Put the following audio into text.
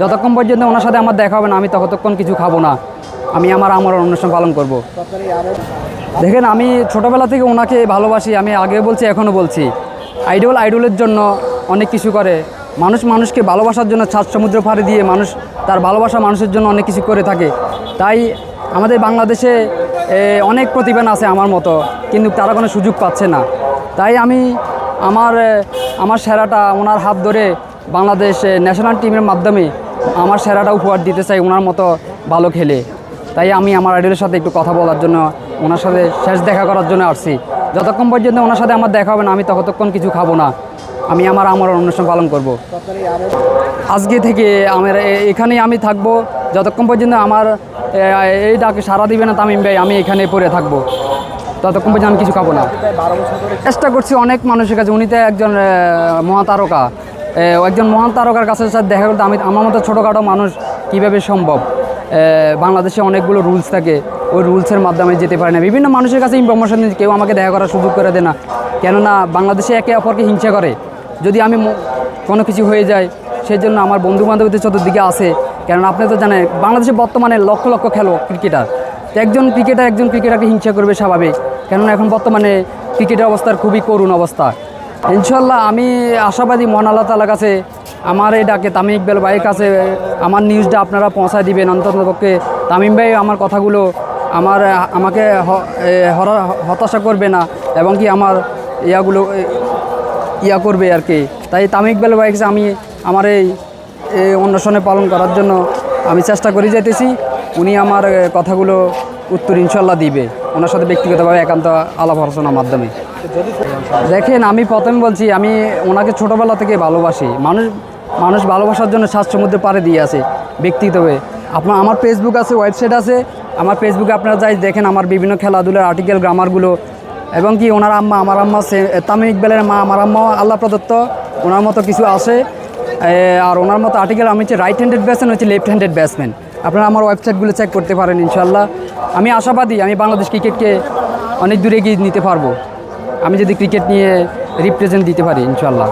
যতক্ষণ পর্যন্ত ওনার সাথে আমার দেখা হবে না, আমি ততক্ষণ কিছু খাব না। আমি আমার আমার অনুষ্ঠান পালন করব। দেখেন, আমি ছোটোবেলা থেকে ওনাকে ভালোবাসি, আমি আগে বলছি, এখনও বলছি। আইডল আইডলের জন্য অনেক কিছু করে। মানুষ মানুষকে ভালোবাসার জন্য ছাদ সমুদ্র পাড়ি দিয়ে মানুষ তার ভালোবাসা মানুষের জন্য অনেক কিছু করে থাকে। তাই আমাদের বাংলাদেশে অনেক প্রতিভান আছে আমার মতো, কিন্তু তারা কোনো সুযোগ পাচ্ছে না। তাই আমি আমার আমার সেরাটা, ওনার হাত ধরে বাংলাদেশ ন্যাশনাল টিমের মাধ্যমে আমার সেরাটা উপহার দিতে চাই ওনার মতো ভালো খেলে। তাই আমি আমার আইডলের সাথে একটু কথা বলার জন্য, ওনার সাথে শেষ দেখা করার জন্য আসছি। যতক্ষণ পর্যন্ত ওনার সাথে আমার দেখা হবে না, আমি ততক্ষণ কিছু খাব না। আমি আমার আমার অনুষ্ঠান পালন করব। আজকে থেকে আমার এখানেই আমি থাকব। যতক্ষণ পর্যন্ত আমার এই ডাকে সারা দিবে না তামিম ভাই, আমি এখানে পড়ে থাকব। ততক্ষণ পর্যন্ত আমি কিছু খাব না। চেষ্টা করছি অনেক মানুষের কাছে। উনি তো একজন মহাতারকা। একজন মহান তারকার কাছে সাথে দেখা করতে আমি আমার মতো ছোটোখাটো মানুষ কীভাবে সম্ভব? বাংলাদেশে অনেকগুলো রুলস থাকে। ওই রুলসের মাধ্যমে যেতে পারে না। বিভিন্ন মানুষের কাছে ইনফরমেশন কেউ আমাকে দেখা করার সুযোগ করে দেয় না। কেননা, বাংলাদেশে একে অপরকে হিংসা করে। যদি আমি কোনো কিছু হয়ে যায় সেই জন্য আমার বন্ধু বান্ধবদের চতুর্দিকে আছে। কেননা, আপনি তো জানেন, বাংলাদেশে বর্তমানে লক্ষ লক্ষ খেলো ক্রিকেটার একজন ক্রিকেটার একজন ক্রিকেটারকে হিংসা করবে স্বাভাবিক। কেননা, এখন বর্তমানে ক্রিকেটের অবস্থার খুবই করুণ অবস্থা। ইনশাল্লাহ আমি আশাবাদী আল্লাহ তালার কাছে আমার এই ডাকে তামিম ইকবাল ভাইয়ের কাছে আমার নিউজটা আপনারা পৌঁছায় দিবেন অন্ততপক্ষে। তামিম ভাই আমার কথাগুলো আমার, আমাকে হতাশা করবে না এবং কি আমার ইয়াগুলো ইয়া করবে আর কি। তাই তামিম ইকবাল ভাইয়ের কাছে আমি আমার এই অনুষ্ঠানে পালন করার জন্য আমি চেষ্টা করে যেতেছি উনি আমার কথাগুলো উত্তর ইনশাল্লাহ দিবে। ওনার সাথে ব্যক্তিগতভাবে একান্ত আলাপ আলোচনার মাধ্যমে। দেখেন, আমি প্রথমে বলছি, আমি ওনাকে ছোটোবেলা থেকে ভালোবাসি। মানুষ মানুষ ভালোবাসার জন্য সাত সমুদ্র পাড়ে দিয়ে আছে ব্যক্তিগতভাবে আপনার আমার ফেসবুক আছে ওয়েবসাইট আছে। আমার ফেসবুকে আপনারা যাই দেখেন, আমার বিভিন্ন খেলাধুলার আর্টিকেল গ্রামারগুলো এবং কি, ওনার আম্মা, আমার আম্মা তামিম ইকবালের মা, আমার আম্মা আল্লাহ প্রদত্ত। ওনার মতো কিছু আছে আর ওনার মতো আর্টিকেল আমি হচ্ছে রাইট হ্যান্ডেড ব্যাটসম্যান হচ্ছে লেফট হ্যান্ডেড ব্যাটসম্যান আপনারা আমার ওয়েবসাইটগুলো চেক করতে পারেন ইনশাল্লাহ আমি আশাবাদী, আমি বাংলাদেশ ক্রিকেটকে অনেক দূরে এগিয়ে নিতে পারব। আমি যদি ক্রিকেট নিয়ে রিপ্রেজেন্ট দিতে পারি ইনশাল্লাহ